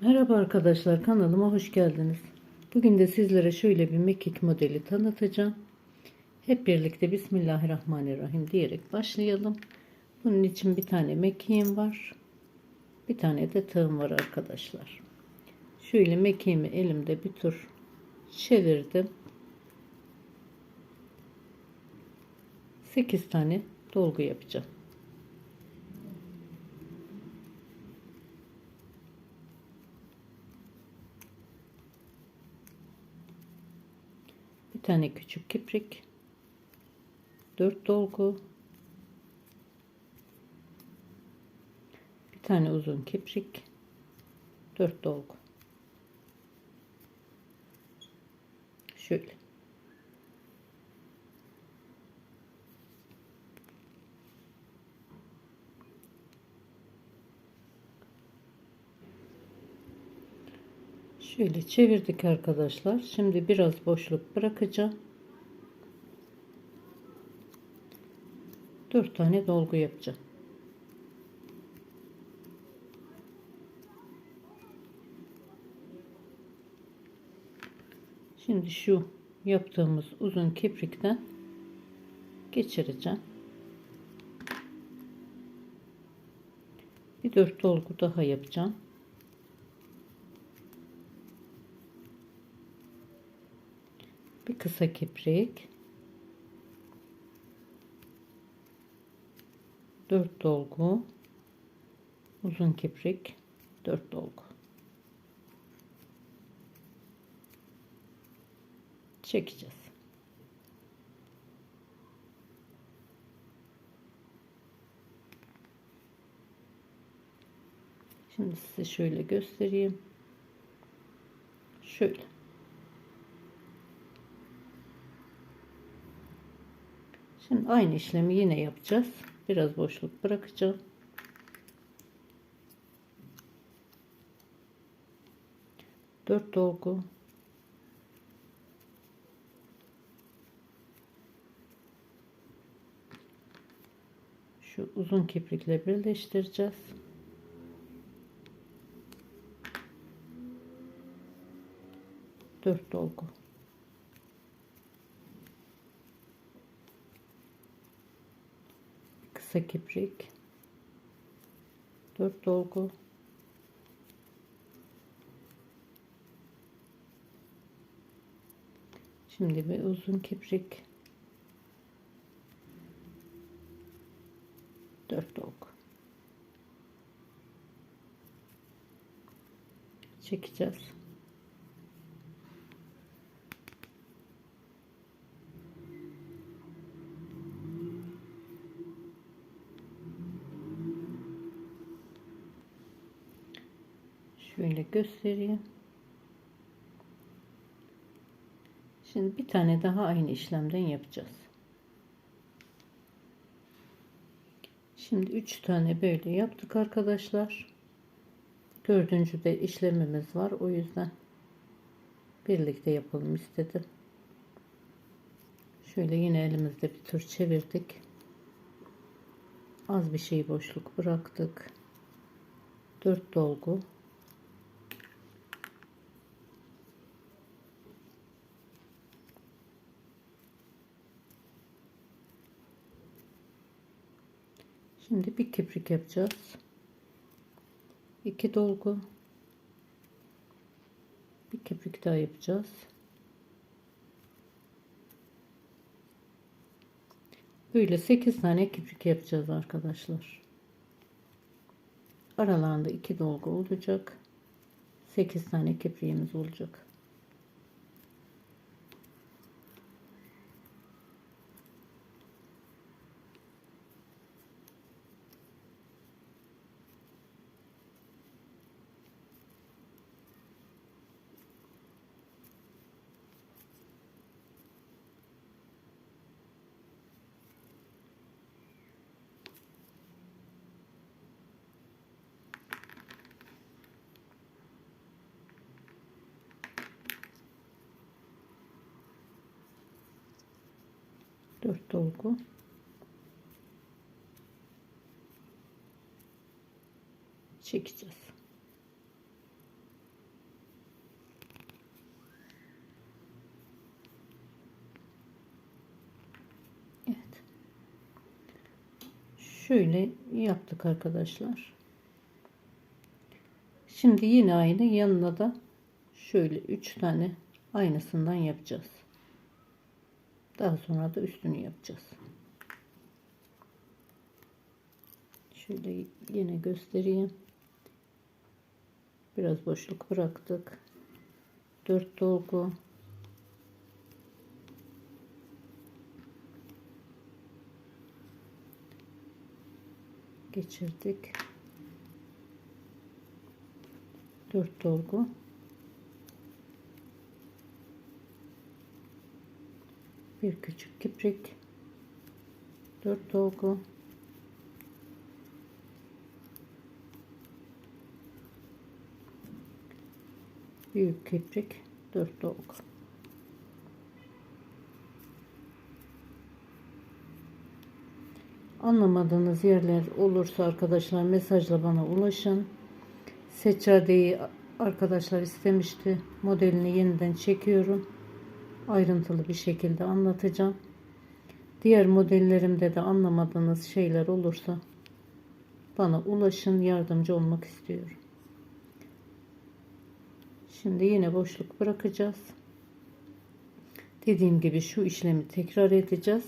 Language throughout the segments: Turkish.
Merhaba arkadaşlar kanalıma hoş geldiniz. Bugün de sizlere şöyle bir mekik modeli tanıtacağım. Hep birlikte Bismillahirrahmanirrahim diyerek başlayalım. Bunun için bir tane mekiğim var. Bir tane de tığım var arkadaşlar. Şöyle mekiğimi elimde bir tur çevirdim. 8 tane dolgu yapacağım. Tane küçük kiprik 4 dolgu bir tane uzun kiprik 4 dolgu. Şöyle Şöyle çevirdik arkadaşlar. Şimdi biraz boşluk bırakacağım. 4 tane dolgu yapacağım. Şimdi şu yaptığımız uzun kiprikten geçireceğim. Bir dört dolgu daha yapacağım. bir kısa kiprik. 4 dolgu. Uzun kiprik 4 dolgu. Çekeceğiz. Şimdi size şöyle göstereyim. Şöyle Şimdi aynı işlemi yine yapacağız. Biraz boşluk bırakacağım. Dört dolgu. Şu uzun kiprikle birleştireceğiz. Dört dolgu. Kısa kiprik 4 dolgu. Şimdi bir uzun kiprik 4 dolgu. Çekeceğiz Şöyle göstereyim. Şimdi bir tane daha aynı işlemden yapacağız. Şimdi üç tane böyle yaptık arkadaşlar. Dördüncü de işlemimiz var. O yüzden birlikte yapalım istedim. Şöyle yine elimizde bir tur çevirdik. Az bir şey boşluk bıraktık. 4 dolgu Şimdi bir kiprik yapacağız. İki dolgu. Bir kiprik daha yapacağız. Böyle 8 tane kiprik yapacağız arkadaşlar. Aralarında iki dolgu olacak. 8 tane kipriğimiz olacak. 4 dolgu çekeceğiz. Evet. Şöyle yaptık arkadaşlar. Şimdi yine aynı yanına da şöyle 3 tane aynısından yapacağız. Daha sonra da üstünü yapacağız. Şöyle yine göstereyim. Biraz boşluk bıraktık. 4 dolgu geçirdik. 4 dolgu bir küçük kiprik. 4 dolgu. Büyük kiprik 4 dolgu. Anlamadığınız yerler olursa arkadaşlar mesajla bana ulaşın. Seccadeyi arkadaşlar istemişti. Modelini yeniden çekiyorum ayrıntılı bir şekilde anlatacağım diğer modellerimde de anlamadığınız şeyler olursa bana ulaşın yardımcı olmak istiyorum Şimdi yine boşluk bırakacağız. Dediğim gibi şu işlemi tekrar edeceğiz.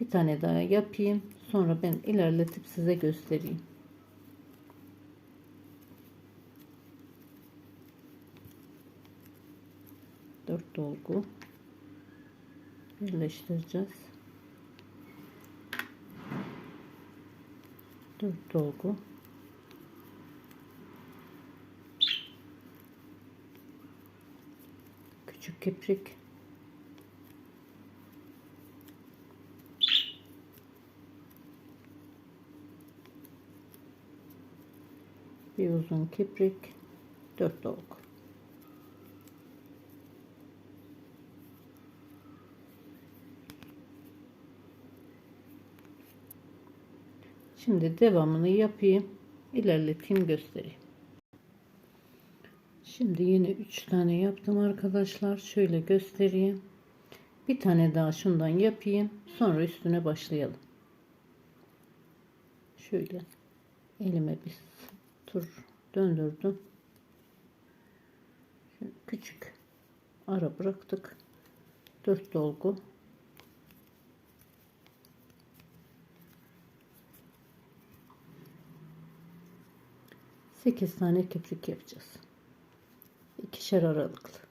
Bir tane daha yapayım. Sonra ben ilerletip size göstereyim. Dört dolgu. Birleştireceğiz. Dört dolgu. Küçük kiprik bir uzun kiprik dört dolgu Şimdi devamını yapayım, ilerleteyim, göstereyim. Şimdi yine 3 tane yaptım arkadaşlar. Şöyle göstereyim. Bir tane daha şundan yapayım. Sonra üstüne başlayalım. Şöyle elime bir tur döndürdüm. Şöyle küçük ara bıraktık. 4 dolgu. Sekiz tane kiprik yapacağız ikişer aralıklı.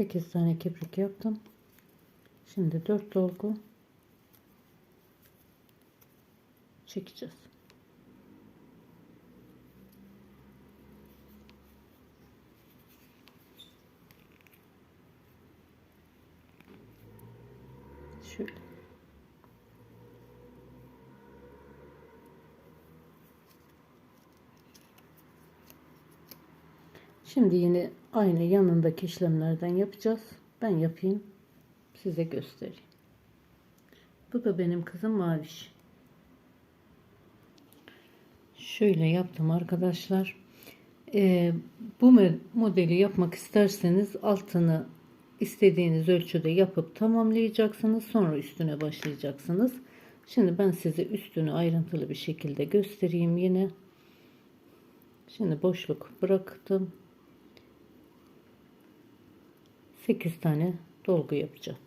Sekiz tane kibrik yaptım. Şimdi dört dolgu çekeceğiz. Şöyle. Şimdi yine aynı yanındaki işlemlerden yapacağız. Ben yapayım. Size göstereyim. Bu da benim kızım Maviş. Şöyle yaptım arkadaşlar. Ee, bu modeli yapmak isterseniz altını istediğiniz ölçüde yapıp tamamlayacaksınız. Sonra üstüne başlayacaksınız. Şimdi ben size üstünü ayrıntılı bir şekilde göstereyim yine. Şimdi boşluk bıraktım. 8 tane dolgu yapacağım.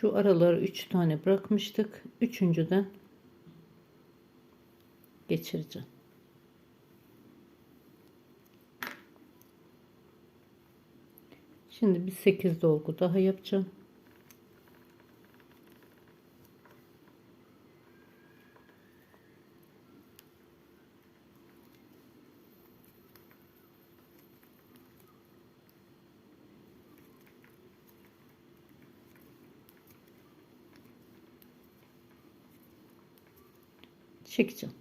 Şu araları 3 tane bırakmıştık. Üçüncüden geçireceğim. Şimdi bir 8 dolgu daha yapacağım. Çekeceğim.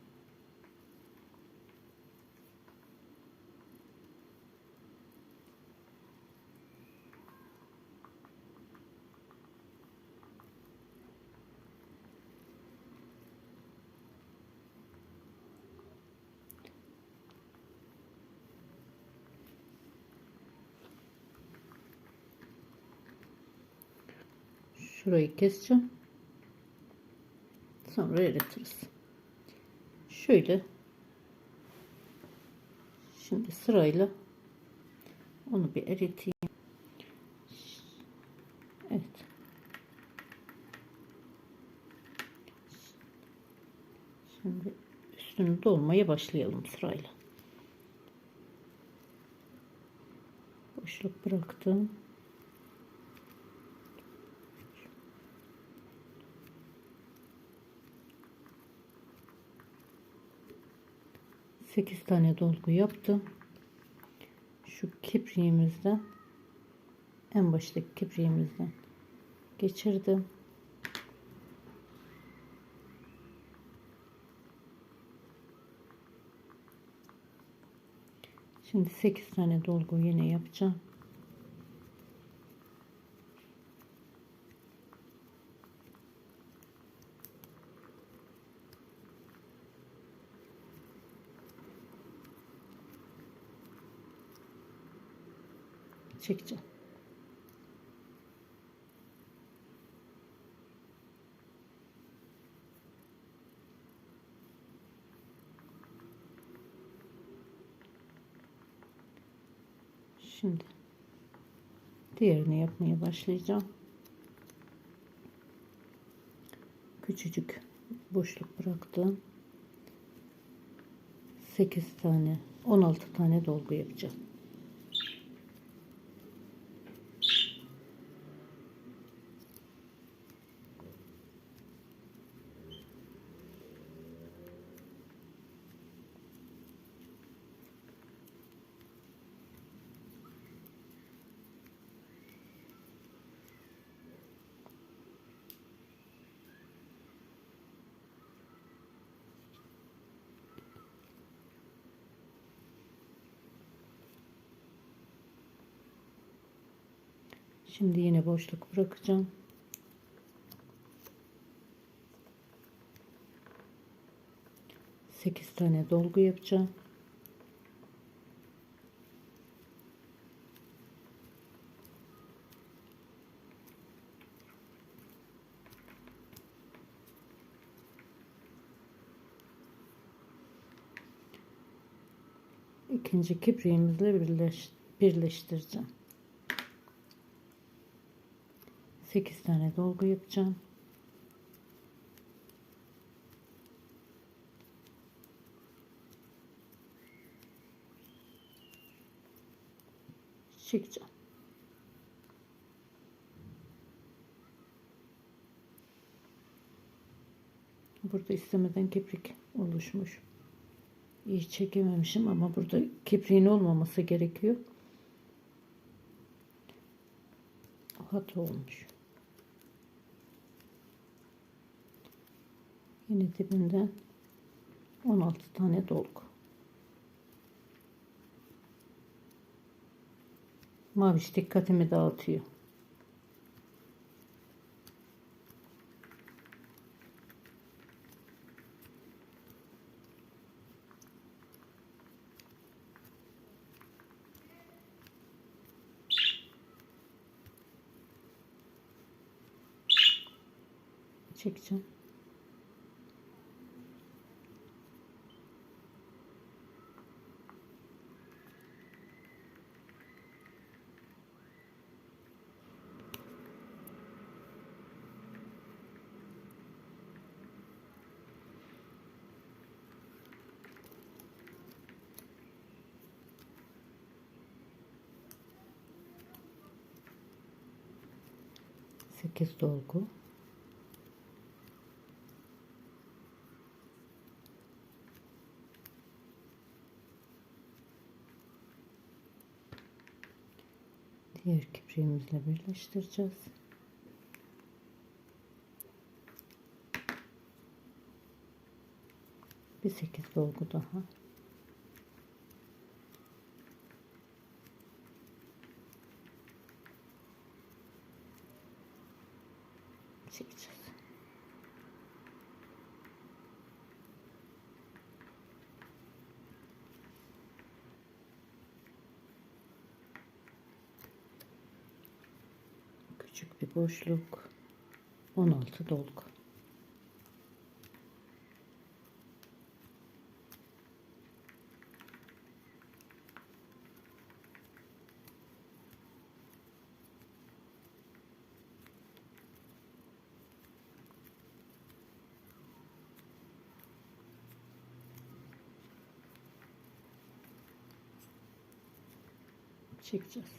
Şurayı keseceğim. Sonra eritiriz. Şöyle şimdi sırayla onu bir eriteyim. Evet. Şimdi üstünü dolmaya başlayalım sırayla. Boşluk bıraktım. 8 tane dolgu yaptım. Şu kipriğimizden en baştaki kipriğimizden geçirdim. Şimdi 8 tane dolgu yine yapacağım. Çekeceğim. Şimdi diğerini yapmaya başlayacağım. Küçücük boşluk bıraktım. 8 tane 16 tane dolgu yapacağım. Şimdi yine boşluk bırakacağım. Sekiz tane dolgu yapacağım. ikinci kipriğimizle birleş, birleştireceğim. 8 tane dolgu yapacağım. Çıkacağım. Burada istemeden keprik oluşmuş. İyi çekememişim ama burada kepriğin olmaması gerekiyor. Hata olmuş. Yine dibinden 16 tane dolgu. Maviş dikkatimi dağıtıyor. çekeceğim. 8 dolgu diğer kipriğimizle birleştireceğiz. Bir 8 dolgu daha. Çekeceğiz. Küçük bir boşluk. 16 dolgu. Çekeceğiz.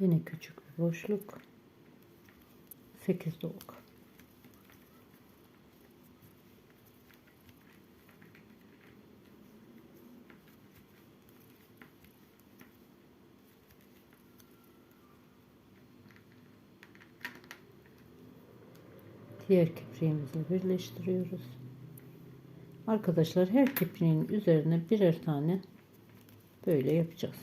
Yine küçük bir boşluk. 8 dolgu. Diğer kipriğimizle birleştiriyoruz. Arkadaşlar her kipriğin üzerine birer tane böyle yapacağız.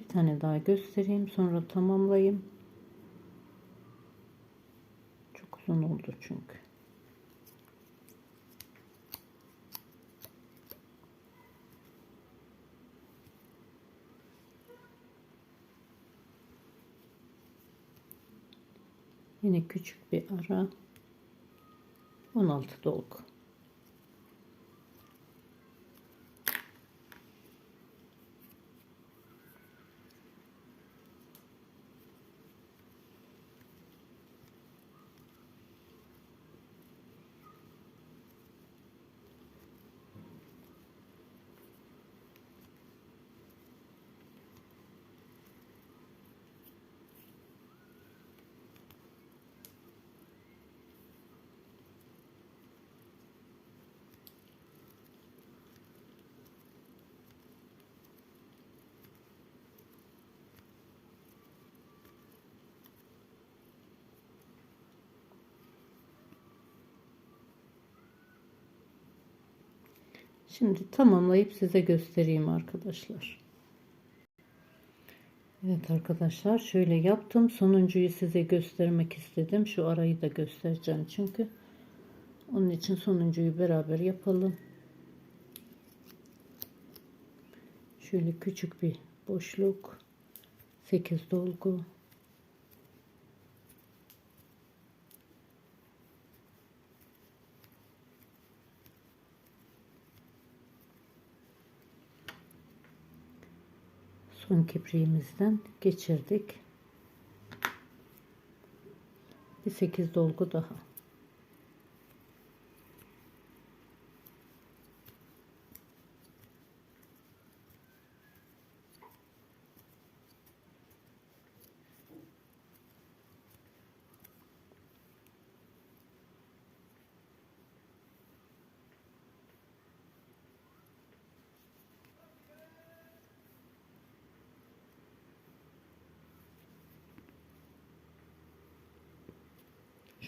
Bir tane daha göstereyim sonra tamamlayayım. Çok uzun oldu çünkü. Yine küçük bir ara 16 dolgu. Şimdi tamamlayıp size göstereyim arkadaşlar. Evet arkadaşlar şöyle yaptım. Sonuncuyu size göstermek istedim. Şu arayı da göstereceğim çünkü. Onun için sonuncuyu beraber yapalım. Şöyle küçük bir boşluk. 8 dolgu. Son kipriğimizden geçirdik. Bir 8 dolgu daha.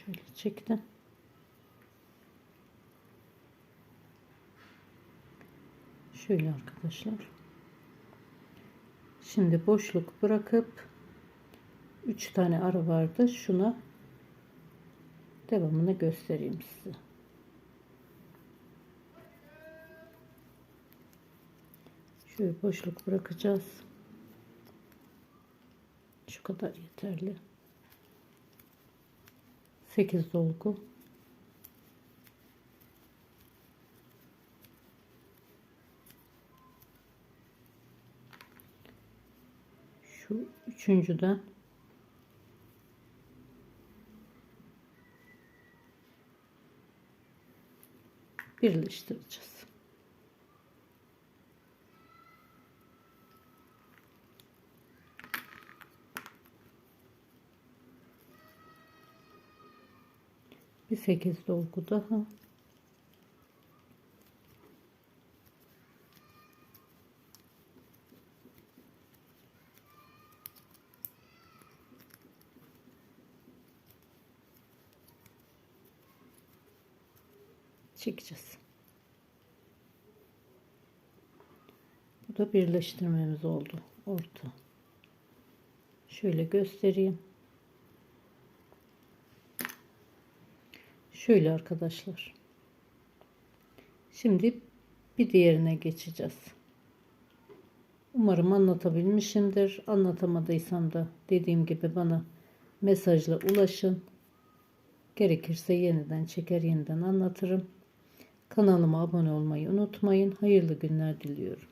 Şöyle çektim. Şöyle arkadaşlar. Şimdi boşluk bırakıp 3 tane arı vardı. Şuna devamını göstereyim size. Şöyle boşluk bırakacağız. Şu kadar yeterli. 8 dolgu. Şu üçüncüden birleştireceğiz. Bir 8 dolgu daha. çekeceğiz. Bu da birleştirmemiz oldu. Orta. Şöyle göstereyim. Şöyle arkadaşlar. Şimdi bir diğerine geçeceğiz. Umarım anlatabilmişimdir. Anlatamadıysam da dediğim gibi bana mesajla ulaşın. Gerekirse yeniden çeker yeniden anlatırım. Kanalıma abone olmayı unutmayın. Hayırlı günler diliyorum.